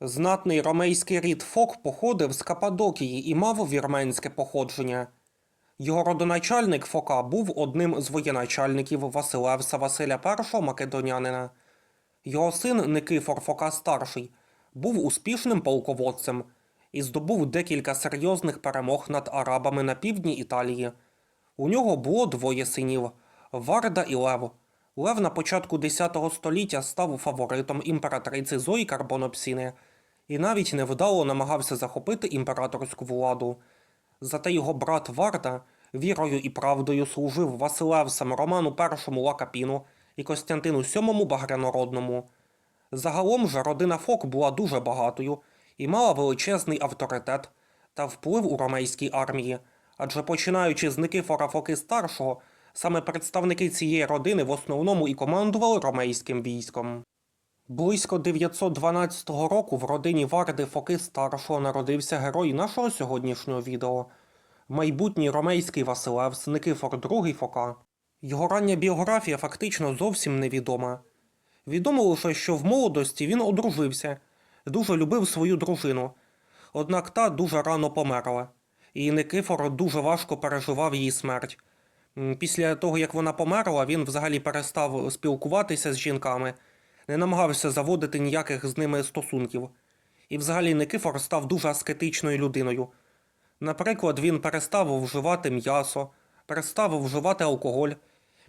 Знатний ромейський рід Фок походив з Каппадокії і мав вірменське походження. Його родоначальник Фока був одним з воєначальників Василевса Василя І Македонянина. Його син Никифор Фока старший був успішним полководцем і здобув декілька серйозних перемог над арабами на півдні Італії. У нього було двоє синів Варда і Лев. Лев на початку X століття став фаворитом імператриці Зої Карбонопсіни і навіть невдало намагався захопити імператорську владу. Зате його брат Варда вірою і правдою служив Василевсам Роману І Лакапіну і Костянтину VII Багрянородному. Загалом же родина Фок була дуже багатою і мала величезний авторитет та вплив у ромейській армії, адже починаючи з Никифора Фоки старшого, саме представники цієї родини в основному і командували ромейським військом. Близько 912 року в родині Варди Фоки старшого народився герой нашого сьогоднішнього відео майбутній ромейський Василевс Никифор II Фока. Його рання біографія фактично зовсім невідома. Відомо лише, що в молодості він одружився, дуже любив свою дружину, однак та дуже рано померла, і Никифор дуже важко переживав її смерть. Після того, як вона померла, він взагалі перестав спілкуватися з жінками, не намагався заводити ніяких з ними стосунків. І взагалі Никифор став дуже аскетичною людиною. Наприклад, він перестав вживати м'ясо, перестав вживати алкоголь.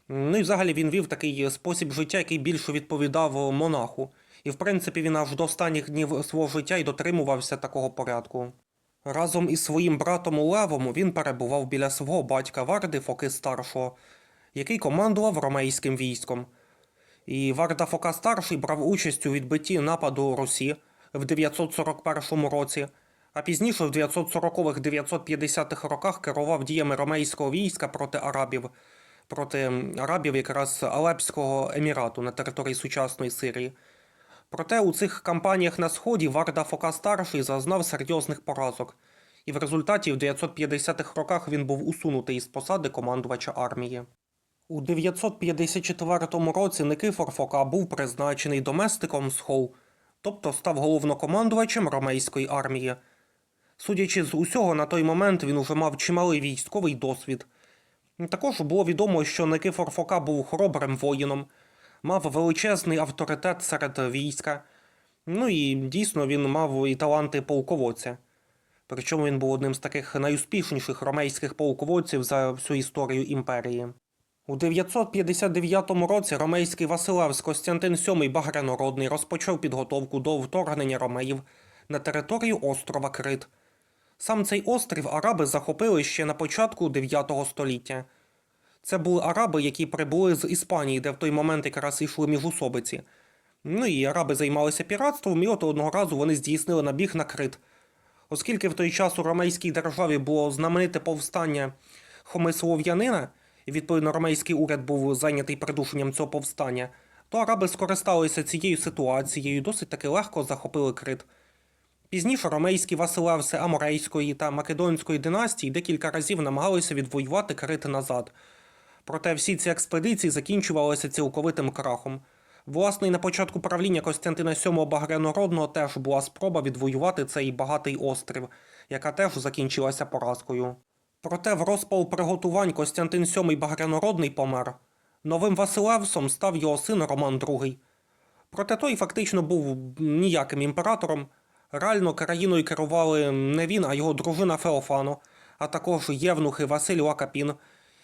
Ну і взагалі він вів такий спосіб життя, який більше відповідав монаху. І в принципі він аж до останніх днів свого життя й дотримувався такого порядку. Разом із своїм братом Левом він перебував біля свого батька Варди Фоки старшого, який командував ромейським військом. І Варда Фока старший брав участь у відбитті нападу Русі в 941 році, а пізніше в 940-950-х роках керував діями ромейського війська проти арабів, проти арабів якраз Алепського емірату на території сучасної Сирії. Проте у цих кампаніях на сході Варда Фока старший зазнав серйозних поразок, і в результаті в 950-х роках він був усунутий із посади командувача армії. У 954 році Никифор Фока був призначений доместиком Схол, тобто став головнокомандувачем ромейської армії. Судячи з усього, на той момент він уже мав чималий військовий досвід. Також було відомо, що Никифор Фока був хоробрим воїном, мав величезний авторитет серед війська. Ну і дійсно він мав і таланти полководця. Причому він був одним з таких найуспішніших ромейських полководців за всю історію імперії. У 959 році ромейський Василевс Костянтин VII Багрянородний розпочав підготовку до вторгнення ромеїв на територію острова Крит. Сам цей острів араби захопили ще на початку 9 століття. Це були араби, які прибули з Іспанії, де в той момент якраз йшли міжусобиці. Ну і араби займалися піратством, і от одного разу вони здійснили набіг на Крит. Оскільки в той час у ромейській державі було знамените повстання Хоми Солов'янина, відповідно ромейський уряд був зайнятий придушенням цього повстання, то араби скористалися цією ситуацією і досить таки легко захопили Крит. Пізніше ромейські Василевси Аморейської та Македонської династії декілька разів намагалися відвоювати Крит назад. Проте всі ці експедиції закінчувалися цілковитим крахом. Власне, і на початку правління Костянтина VII Багрянородного теж була спроба відвоювати цей багатий острів, яка теж закінчилася поразкою. Проте в розпал приготувань Костянтин VII Багрянородний помер. Новим Василевсом став його син Роман II. Проте той фактично був ніяким імператором. Реально країною керували не він, а його дружина Феофано, а також євнухи Василь Лакапін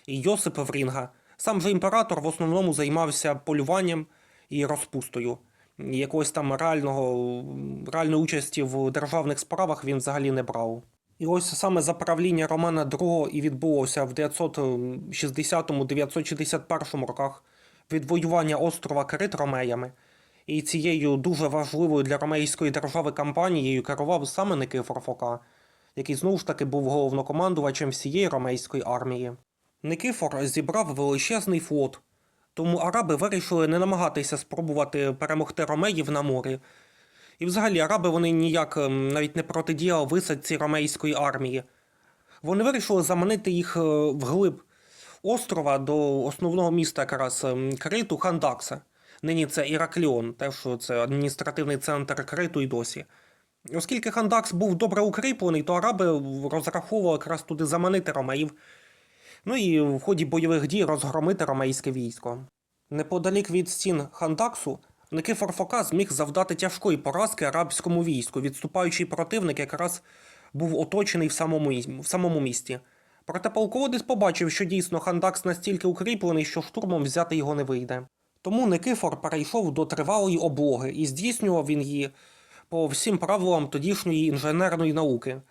і Йосип Врінга. Сам же імператор в основному займався полюванням і розпустою. І Якогось там реального, реальної участі в державних справах він взагалі не брав. І ось саме за правління Романа II і відбулося в 960-961 роках відвоювання острова Крит ромеями. І цією дуже важливою для ромейської держави кампанією керував саме Никифор Фока, який знову ж таки був головнокомандувачем всієї ромейської армії. Никифор зібрав величезний флот, тому араби вирішили не намагатися спробувати перемогти ромеїв на морі. І взагалі араби вони ніяк ем, навіть не протидіяли висадці ромейської армії. Вони вирішили заманити їх е, вглиб острова до основного міста якраз ем, Криту Хандакса. Нині це Іракліон, теж це адміністративний центр Криту і досі. Оскільки Хандакс був добре укріплений, то араби розраховували якраз туди заманити ромеїв. Ну і в ході бойових дій розгромити ромейське військо. Неподалік від стін Хандаксу Никифор Фока зміг завдати тяжкої поразки арабському війську. Відступаючий противник якраз був оточений в самому, в самому місті. Проте полководець побачив, що дійсно Хандакс настільки укріплений, що штурмом взяти його не вийде. Тому Никифор перейшов до тривалої облоги і здійснював він її по всім правилам тодішньої інженерної науки.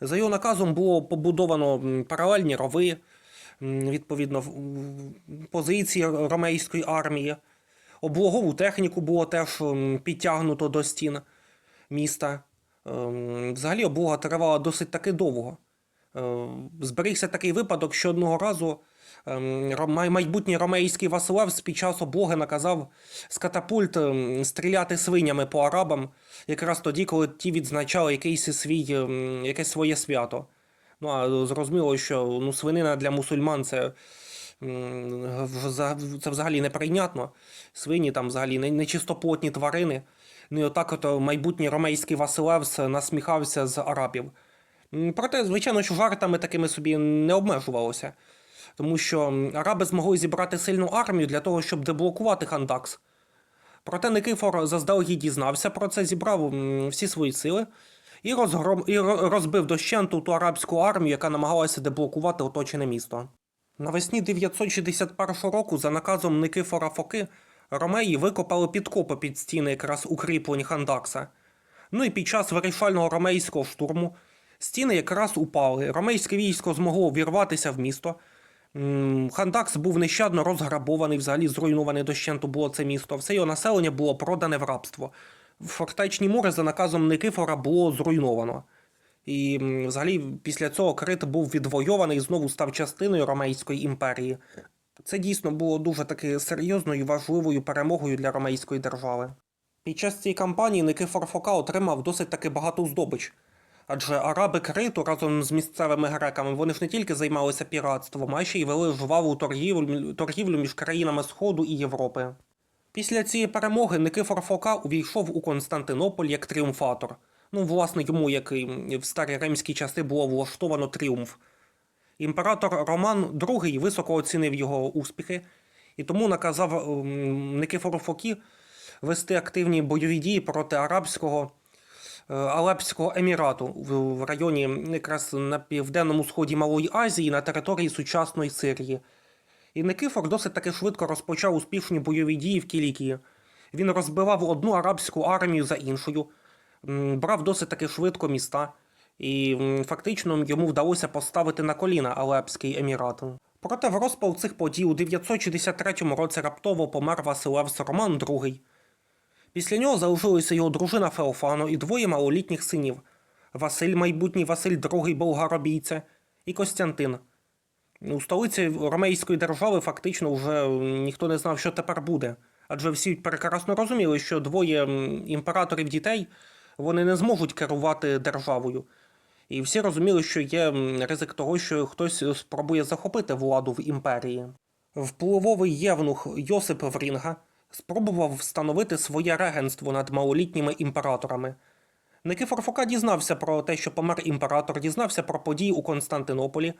За його наказом було побудовано паралельні рови, відповідно, позиції ромейської армії. Облогову техніку було теж підтягнуто до стін міста. Ем, Взагалі облога тривала досить таки довго. Е, Зберігся такий випадок, що одного разу ем, майбутній ромейський Василевс під час облоги наказав з катапульт ем, стріляти свинями по арабам, якраз тоді, коли ті відзначали якийсь свій, ем, якесь своє свято. Ну а зрозуміло, що ну, свинина для мусульман це, це взагалі неприйнятно. Свині там взагалі нечистоплотні тварини. Ну і отак от майбутній ромейський Василевс насміхався з арабів. Проте, звичайно, що жартами такими собі не обмежувалося. Тому що араби змогли зібрати сильну армію для того, щоб деблокувати Хандакс. Проте Никифор заздалегідь дізнався про це, зібрав всі свої сили і, розгром... і розбив дощенту ту арабську армію, яка намагалася деблокувати оточене місто. Навесні 961 року, за наказом Никифора Фоки, ромеї викопали підкопи під стіни якраз укріплень Хандакса. Ну і під час вирішального ромейського штурму стіни якраз упали. Ромейське військо змогло вірватися в місто. Хандакс був нещадно розграбований, взагалі зруйнований дощенту було це місто. Все його населення було продане в рабство. Фортечні мури за наказом Никифора було зруйновано. І взагалі після цього Крит був відвойований і знову став частиною Ромейської імперії. Це дійсно було дуже таки серйозною і важливою перемогою для Ромейської держави. Під час цієї кампанії Никифор Фока отримав досить таки багату здобич. Адже араби Криту разом з місцевими греками вони ж не тільки займалися піратством, а ще й вели жваву торгівлю, торгівлю між країнами Сходу і Європи. Після цієї перемоги Никифор Фока увійшов у Константинополь як тріумфатор. Ну, власне, йому, як і в старі римські часи, було влаштовано тріумф. Імператор Роман II високо оцінив його успіхи і тому наказав ем, Никифору Фокі вести активні бойові дії проти арабського е, Алепського емірату в районі якраз на південному сході Малої Азії на території сучасної Сирії. І Никифор досить таки швидко розпочав успішні бойові дії в Кілікії. Він розбивав одну арабську армію за іншою, брав досить таки швидко міста, і фактично йому вдалося поставити на коліна Алепський емірат. Проте в розпал цих подій у 963 році раптово помер Василевс Роман II. Після нього залишилися його дружина Феофано і двоє малолітніх синів Василь, майбутній Василь II болгаробійця, і Костянтин. У столиці Ромейської держави фактично вже ніхто не знав, що тепер буде. Адже всі прекрасно розуміли, що двоє імператорів дітей вони не зможуть керувати державою. І всі розуміли, що є ризик того, що хтось спробує захопити владу в імперії. Впливовий євнух Йосип Врінга спробував встановити своє регенство над малолітніми імператорами. Никифор Фока дізнався про те, що помер імператор, дізнався про події у Константинополі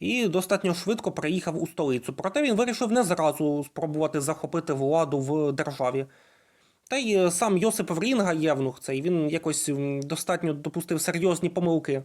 і достатньо швидко приїхав у столицю. Проте він вирішив не зразу спробувати захопити владу в державі. Та й е, сам Йосип Врінга, євнух цей, він якось достатньо допустив серйозні помилки.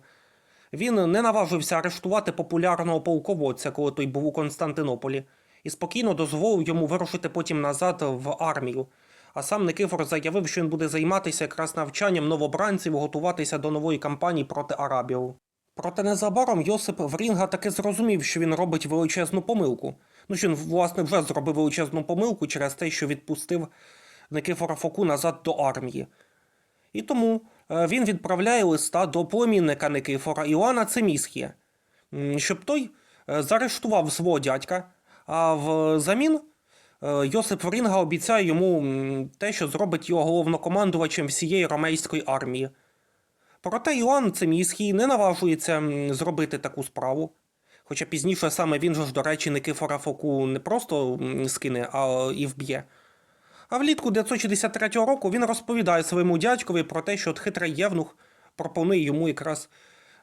Він не наважився арештувати популярного полководця, коли той був у Константинополі, і спокійно дозволив йому вирушити потім назад в армію. А сам Никифор заявив, що він буде займатися якраз навчанням новобранців готуватися до нової кампанії проти арабів. Проте незабаром Йосип Врінга таки зрозумів, що він робить величезну помилку. Ну, що він, власне, вже зробив величезну помилку через те, що відпустив Никифора Фоку назад до армії. І тому е, він відправляє листа до племінника Никифора Іоанна Цемісхія, щоб той е, заарештував свого дядька, а взамін е, Йосип Врінга обіцяє йому те, що зробить його головнокомандувачем всієї ромейської армії. Проте Іоанн Цемісхій не наважується зробити таку справу. Хоча пізніше саме він же ж, до речі, Никифора Фоку не просто скине, а і вб'є. А влітку 963 року він розповідає своєму дядькові про те, що от хитрий євнух пропонує йому якраз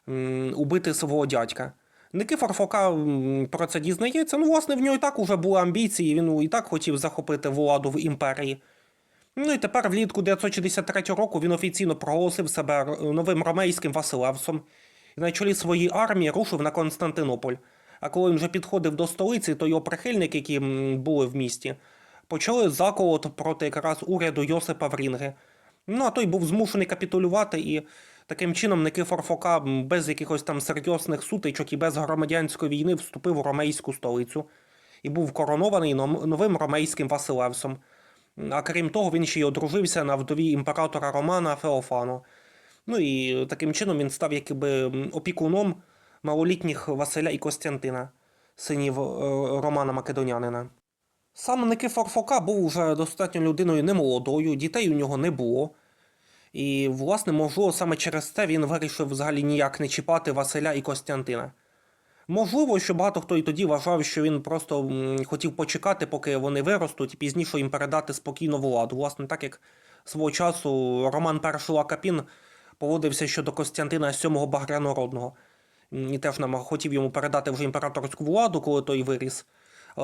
м, убити свого дядька. Никифор Фока про це дізнається. Ну, власне, в нього і так уже були амбіції, він і так хотів захопити владу в імперії. Ну і тепер влітку 963 року він офіційно проголосив себе новим ромейським Василевсом і на чолі своєї армії рушив на Константинополь. А коли він вже підходив до столиці, то його прихильники, які були в місті, почали заколот проти якраз уряду Йосипа Врінги. Ну, а той був змушений капітулювати, і таким чином Никифор Фока без якихось там серйозних сутичок і без громадянської війни вступив у ромейську столицю і був коронований новим ромейським Василевсом. А крім того, він ще й одружився на вдові імператора Романа Феофану. Ну і таким чином він став якби опікуном малолітніх Василя і Костянтина, синів е, Романа Македонянина. Сам Никифор Фока був уже достатньо людиною немолодою, дітей у нього не було. І, власне, можливо, саме через це він вирішив взагалі ніяк не чіпати Василя і Костянтина. Можливо, що багато хто і тоді вважав, що він просто хотів почекати, поки вони виростуть, і пізніше їм передати спокійно владу. Власне, так як свого часу Роман І Лакапін поводився щодо Костянтина VII Багрянородного. І теж нам хотів йому передати вже імператорську владу, коли той виріс.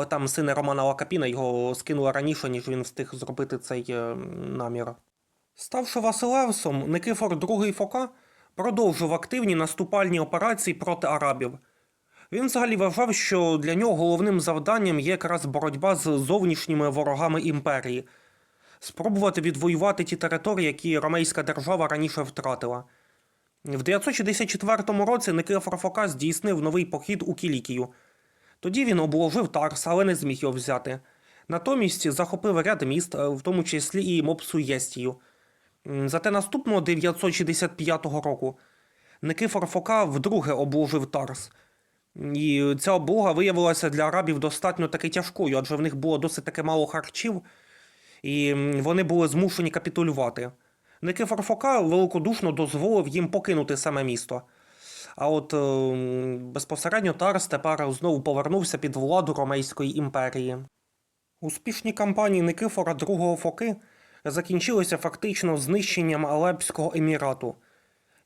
Там сини Романа Лакапіна його скинули раніше, ніж він встиг зробити цей е, намір. Ставши Василевсом, Никифор II Фока продовжив активні наступальні операції проти арабів. Він взагалі вважав, що для нього головним завданням є якраз боротьба з зовнішніми ворогами імперії, спробувати відвоювати ті території, які ромейська держава раніше втратила. В 964 році Никифор Фока здійснив новий похід у Кілікію. Тоді він обложив Тарс, але не зміг його взяти. Натомість захопив ряд міст, е, в тому числі і Мопсу Єстію. Зате наступного 965 року Никифор Фока вдруге обложив Тарс. І ця облога виявилася для арабів достатньо таки тяжкою, адже в них було досить таки мало харчів, і вони були змушені капітулювати. Никифор Фока великодушно дозволив їм покинути саме місто. А от е, безпосередньо Тарс тепер знову повернувся під владу Ромейської імперії. Успішні кампанії Никифора II Фоки закінчилися фактично знищенням Алепського емірату,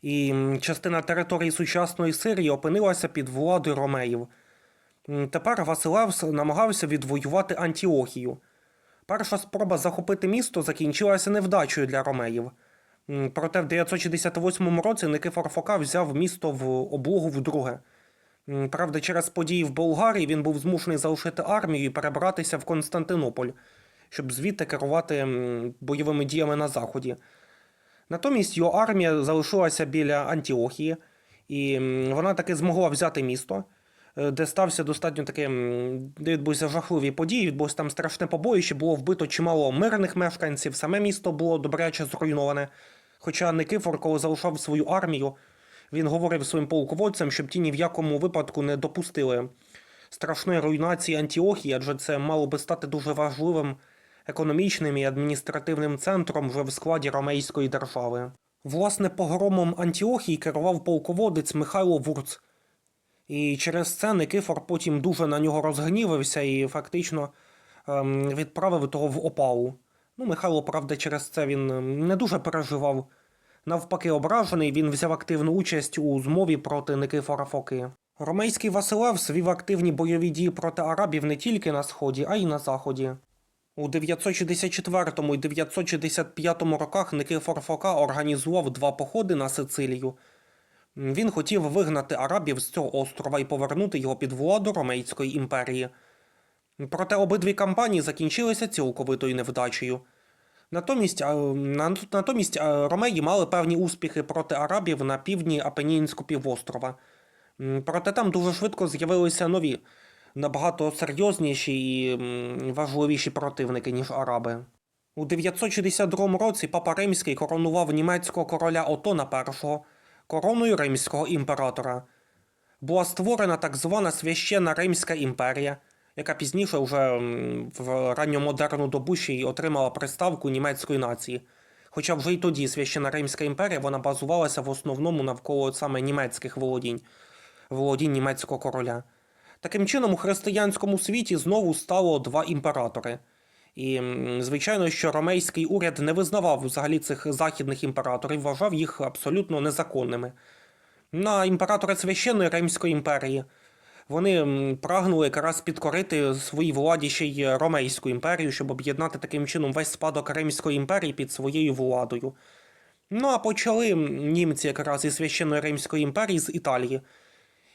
і частина території сучасної Сирії опинилася під владою ромеїв. Тепер Василевс намагався відвоювати Антіохію. Перша спроба захопити місто закінчилася невдачею для ромеїв. Проте в 968 році Никифор Фока взяв місто в облогу вдруге. Правда, через події в Болгарії він був змушений залишити армію і перебратися в Константинополь, щоб звідти керувати бойовими діями на заході. Натомість його армія залишилася біля Антіохії, і вона таки змогла взяти місто, е, де стався достатньо таким, де відбулися жахливі події, відбулося там страшне побоїще, було вбито чимало мирних мешканців, саме місто було добряче зруйноване. Хоча Никифор, коли залишав свою армію, він говорив своїм полководцям, щоб ті ні в якому випадку не допустили страшної руйнації Антіохії, адже це мало би стати дуже важливим економічним і адміністративним центром вже в складі ромейської держави. Власне, погромом Антіохії керував полководець Михайло Вурц. І через це Никифор потім дуже на нього розгнівався і фактично ем, відправив того в опалу. Ну, Михайло, правда, через це він ем, не дуже переживав. Навпаки, ображений, він взяв активну участь у змові проти Никифора Фоки. Ромейський Василевс вів активні бойові дії проти арабів не тільки на сході, а й на заході. У 964 і 965 роках Никифор Фока організував два походи на Сицилію. Він хотів вигнати арабів з цього острова і повернути його під владу Ромейської імперії. Проте обидві кампанії закінчилися цілковитою невдачею. Натомість, на- натомість а, ромеї мали певні успіхи проти арабів на півдні Апенінського півострова. Проте там дуже швидко з'явилися нові, набагато серйозніші і важливіші противники, ніж араби. У 962 році папа Римський коронував німецького короля Отона І короною римського імператора. Була створена так звана священна Римська імперія, яка пізніше вже в ранньомодерну добу ще й отримала приставку німецької нації. Хоча вже й тоді священна Римська імперія вона базувалася в основному навколо саме німецьких володінь, володінь німецького короля. Таким чином, у християнському світі знову стало два імператори. І, звичайно, що ромейський уряд не визнавав взагалі цих західних імператорів, вважав їх абсолютно незаконними. На імператора священної Римської імперії вони прагнули якраз підкорити своїй владі ще й Ромейську імперію, щоб об'єднати таким чином весь спадок Римської імперії під своєю владою. Ну а почали німці якраз із священної Римської імперії з Італії.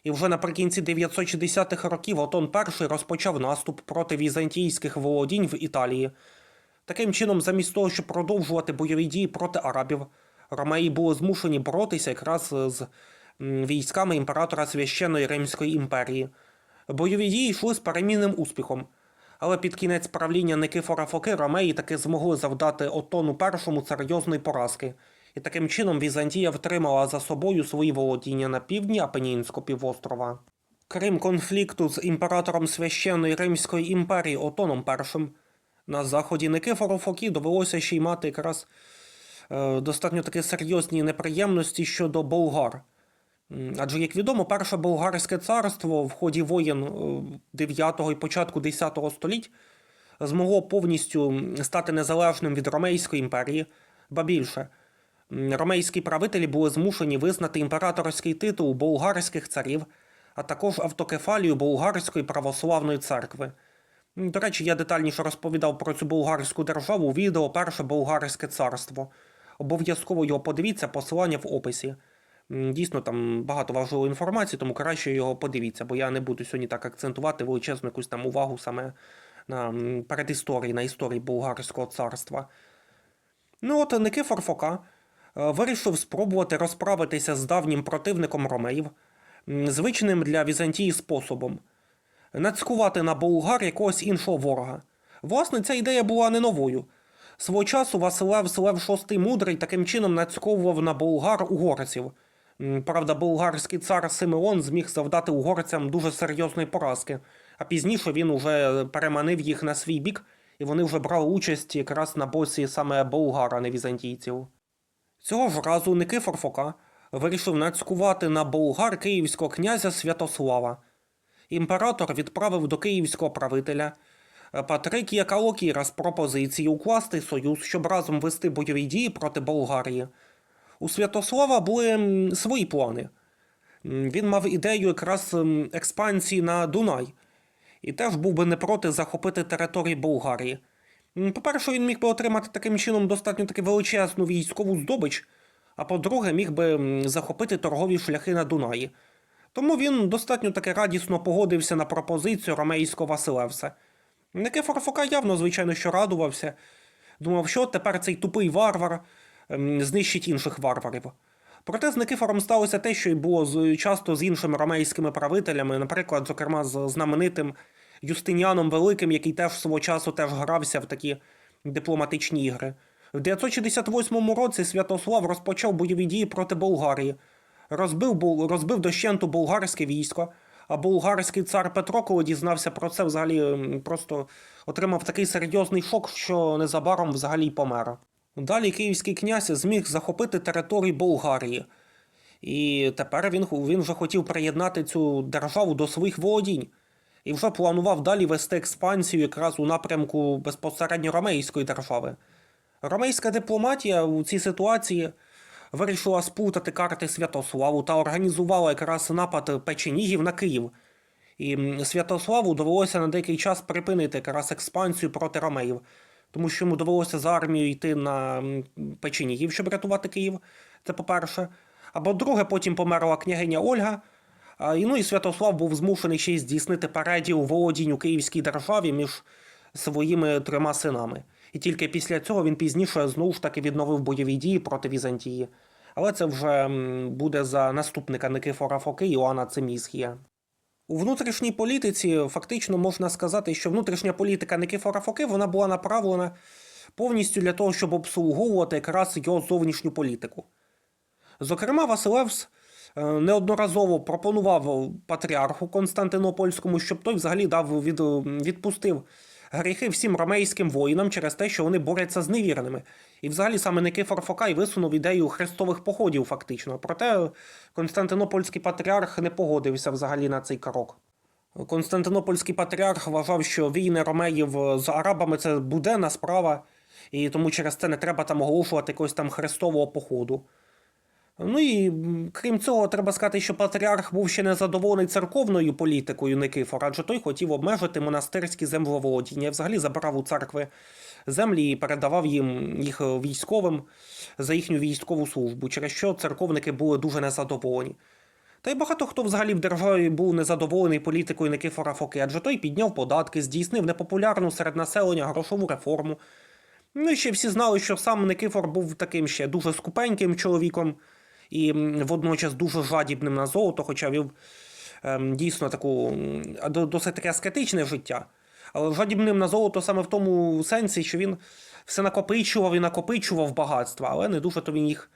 І вже наприкінці 960-х років Отон І розпочав наступ проти візантійських володінь в Італії. Таким чином, замість того, щоб продовжувати бойові дії проти арабів, ромеї були змушені боротися якраз з військами імператора священної Римської імперії. Бойові дії йшли з перемінним успіхом. Але під кінець правління Никифора Фоки ромеї таки змогли завдати Отону І серйозної поразки, і таким чином Візантія втримала за собою свої володіння на півдні Апенінського півострова. Крім конфлікту з імператором священної Римської імперії Отоном І, на заході Никифору Фокі довелося ще й мати якраз е, достатньо таки серйозні неприємності щодо болгар. Адже, як відомо, перше болгарське царство в ході воєн 9 і початку 10 століть змогло повністю стати незалежним від Ромейської імперії, ба більше. Ромейські правителі були змушені визнати імператорський титул болгарських царів, а також автокефалію болгарської православної церкви. До речі, я детальніше розповідав про цю болгарську державу у відео Перше болгарське царство. Обов'язково його подивіться, посилання в описі. Дійсно, там багато важливої інформації, тому краще його подивіться, бо я не буду сьогодні так акцентувати величезну якусь там увагу саме на передісторії, на історії болгарського царства. Ну от Никифор Фока е, вирішив спробувати розправитися з давнім противником ромеїв, звичним для Візантії способом нацькувати на болгар якогось іншого ворога. Власне, ця ідея була не новою. Свого часу Василев Лев VI Мудрий таким чином нацьковував на болгар угорців. Правда, болгарський цар Симеон зміг завдати угорцям дуже серйозної поразки, а пізніше він уже переманив їх на свій бік, і вони вже брали участь якраз на боці саме болгар, а не візантійців. Цього ж разу Никифор Фока вирішив нацькувати на болгар київського князя Святослава. Імператор відправив до київського правителя е, Патрикія Калокіра з пропозицією укласти союз, щоб разом вести бойові дії проти Болгарії. У Святослава були свої плани. Він мав ідею якраз експансії на Дунай, і теж був би не проти захопити території Болгарії. По-перше, він міг би отримати таким чином достатньо таки величезну військову здобич, а по-друге, міг би захопити торгові шляхи на Дунаї. Тому він достатньо таки радісно погодився на пропозицію ромейського Василевса. Никифор Фока явно, звичайно, що радувався. Думав, що тепер цей тупий варвар знищить інших варварів. Проте з Никифором сталося те, що й було часто з іншими ромейськими правителями, наприклад, зокрема, з знаменитим Юстиніаном Великим, який теж свого часу теж грався в такі дипломатичні ігри. В 968 році Святослав розпочав бойові дії проти Болгарії, розбив, розбив дощенту болгарське військо, а болгарський цар Петро, коли дізнався про це, взагалі просто отримав такий серйозний шок, що незабаром взагалі помер. Далі київський князь зміг захопити території Болгарії. І тепер він, він вже хотів приєднати цю державу до своїх володінь. І вже планував далі вести експансію якраз у напрямку безпосередньо ромейської держави. Ромейська дипломатія у цій ситуації вирішила сплутати карти Святославу та організувала якраз напад печенігів на Київ. І Святославу довелося на деякий час припинити якраз експансію проти ромеїв, тому що йому довелося за армією йти на печенігів, щоб рятувати Київ. Це по-перше. Або друге, потім померла княгиня Ольга. І, ну і Святослав був змушений ще й здійснити переділ володінь у Київській державі між своїми трьома синами. І тільки після цього він пізніше знову ж таки відновив бойові дії проти Візантії. Але це вже буде за наступника Никифора Фоки Іоанна Цимісхія. У внутрішній політиці фактично можна сказати, що внутрішня політика Никифора Фоки вона була направлена повністю для того, щоб обслуговувати якраз його зовнішню політику. Зокрема, Василевс е, неодноразово пропонував патріарху Константинопольському, щоб той взагалі дав від, відпустив гріхи всім ромейським воїнам через те, що вони борються з невірними. І взагалі саме Никифор Фокай висунув ідею хрестових походів, фактично. Проте Константинопольський патріарх не погодився взагалі на цей крок. Константинопольський патріарх вважав, що війни ромеїв з арабами це буденна справа, і тому через це не треба там оголошувати якогось там хрестового походу. Ну і крім цього, треба сказати, що патріарх був ще не задоволений церковною політикою Никифора, адже той хотів обмежити монастирські землеволодіння, взагалі забирав у церкви землі і передавав їм їх військовим за їхню військову службу, через що церковники були дуже незадоволені. Та й багато хто взагалі в державі був незадоволений політикою Никифора Фоки, адже той підняв податки, здійснив непопулярну серед населення грошову реформу. Ну і ще всі знали, що сам Никифор був таким ще дуже скупеньким чоловіком і водночас дуже жадібним на золото, хоча вів ем, дійсно таку досить таке аскетичне життя. Але жадібним на золото саме в тому сенсі, що він все накопичував і накопичував багатства, але не дуже то він їх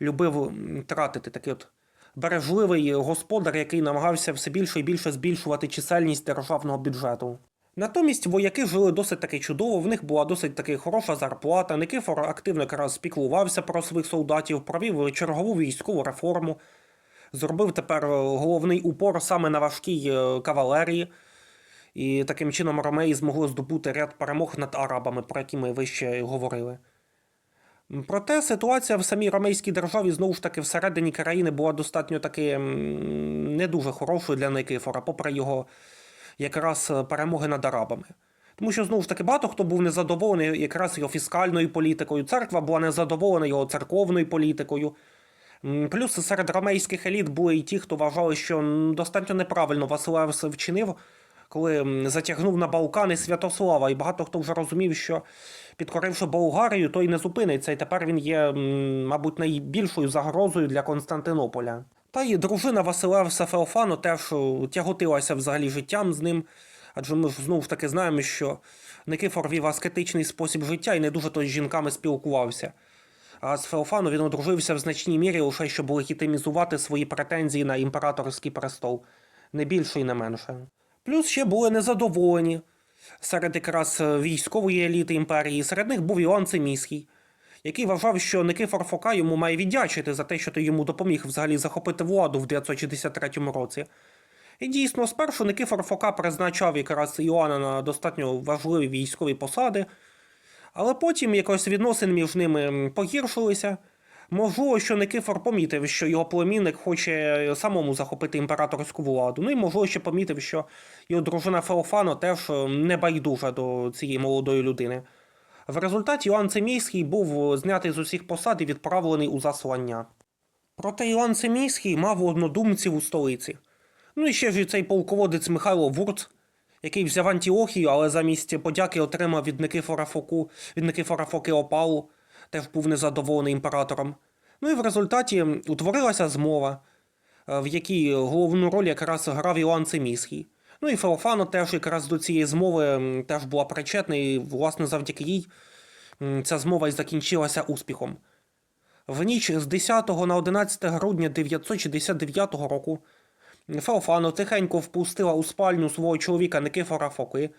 любив тратити. Такий от бережливий господар, який намагався все більше і більше збільшувати чисельність державного бюджету. Натомість вояки жили досить таки чудово, в них була досить таки хороша зарплата. Никифор активно якраз піклувався про своїх солдатів, провів чергову військову реформу, зробив тепер е, головний упор саме на важкій е, кавалерії. І таким чином ромеї змогли здобути ряд перемог над арабами, про які ми вище говорили. Проте ситуація в самій ромейській державі знову ж таки всередині країни була достатньо таки не дуже хорошою для Никифора, попри його якраз е, перемоги над арабами. Тому що знову ж таки багато хто був незадоволений якраз його фіскальною політикою. Церква була незадоволена його церковною політикою. Плюс серед ромейських еліт були і ті, хто вважали, що достатньо неправильно Василевс вчинив, коли затягнув на Балкани Святослава. І багато хто вже розумів, що підкоривши Болгарію, той не зупиниться. І тепер він є, мабуть, найбільшою загрозою для Константинополя. Та й дружина Василевса Феофану теж е, тяготилася взагалі життям з ним. Адже ми ж знову ж таки знаємо, що Никифор вів аскетичний спосіб життя і не дуже то з жінками спілкувався. А з Феофану він одружився в значній мірі лише щоб легітимізувати свої претензії на імператорський престол, не більше і не менше. Плюс ще були незадоволені серед якраз е, військової еліти імперії. Серед них був Іоанн Циміський, який вважав, що Никифор Фока йому має віддячити за те, що той йому допоміг взагалі захопити владу в 963 році. І дійсно, спершу Никифор Фока призначав якраз Іоанна на достатньо важливі військові посади, але потім якось відносини між ними погіршилися. Можливо, що Никифор помітив, що його племінник хоче самому захопити імператорську владу. Ну і можливо, ще помітив, що його дружина Феофано теж не байдужа до цієї молодої людини. В результаті Іоанн Цимійський був знятий з усіх посад і відправлений у заслання. Проте Іоанн Цимійський мав однодумців у столиці. Ну і ще ж і цей полководець Михайло Вурц, який взяв Антіохію, але замість подяки отримав від Никифора Фоку, від Никифора Фоки опалу, теж був незадоволений імператором. Ну і в результаті утворилася змова, е, в якій головну роль якраз грав Іоанн Циміський. Ну і Феофано теж якраз до цієї змови теж була причетна, і, власне, завдяки їй ця змова і закінчилася успіхом. В ніч з 10 на 11 грудня 969 року Феофано тихенько впустила у спальню свого чоловіка Никифора Фоки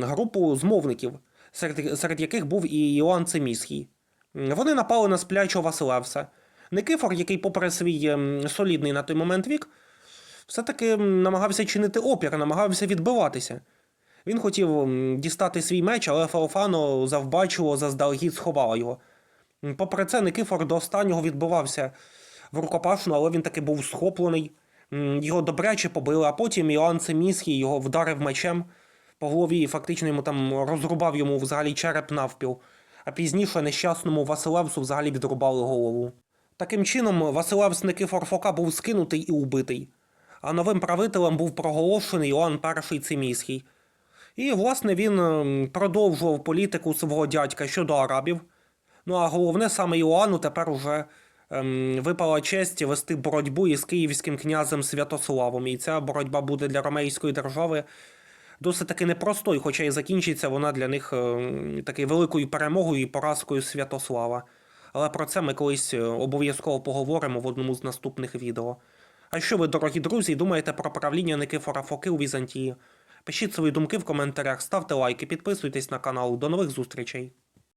групу змовників, серед, серед яких був і Іоанн Циміський. Вони напали на сплячого Василевса. Никифор, який, попри свій солідний на той момент вік, все-таки намагався чинити опір, намагався відбиватися. Він хотів дістати свій меч, але Феофано завбачило, заздалегідь сховала його. Попри це, Никифор до останнього відбивався в рукопашну, але він таки був схоплений. Його добряче побили, а потім Іоанн Циміський його вдарив мечем по голові і фактично йому там розрубав йому взагалі череп навпіл. А пізніше нещасному Василевсу взагалі відрубали голову. Таким чином, Василевс Никифор Фока був скинутий і убитий, а новим правителем був проголошений Іоанн І Циміський. І, власне, він ем, продовжував політику свого дядька щодо арабів. Ну а головне, саме Іоанну тепер уже ем, випала честь вести боротьбу із київським князем Святославом. І ця боротьба буде для ромейської держави досить таки непростою, хоча і закінчиться вона для них ем, такою великою перемогою і поразкою Святослава. Але про це ми колись е, обов'язково поговоримо в одному з наступних відео. А що ви, дорогі друзі, думаєте про правління Никифора Фоки у Візантії? Пишіть свої думки в коментарях, ставте лайки, підписуйтесь на канал. До нових зустрічей!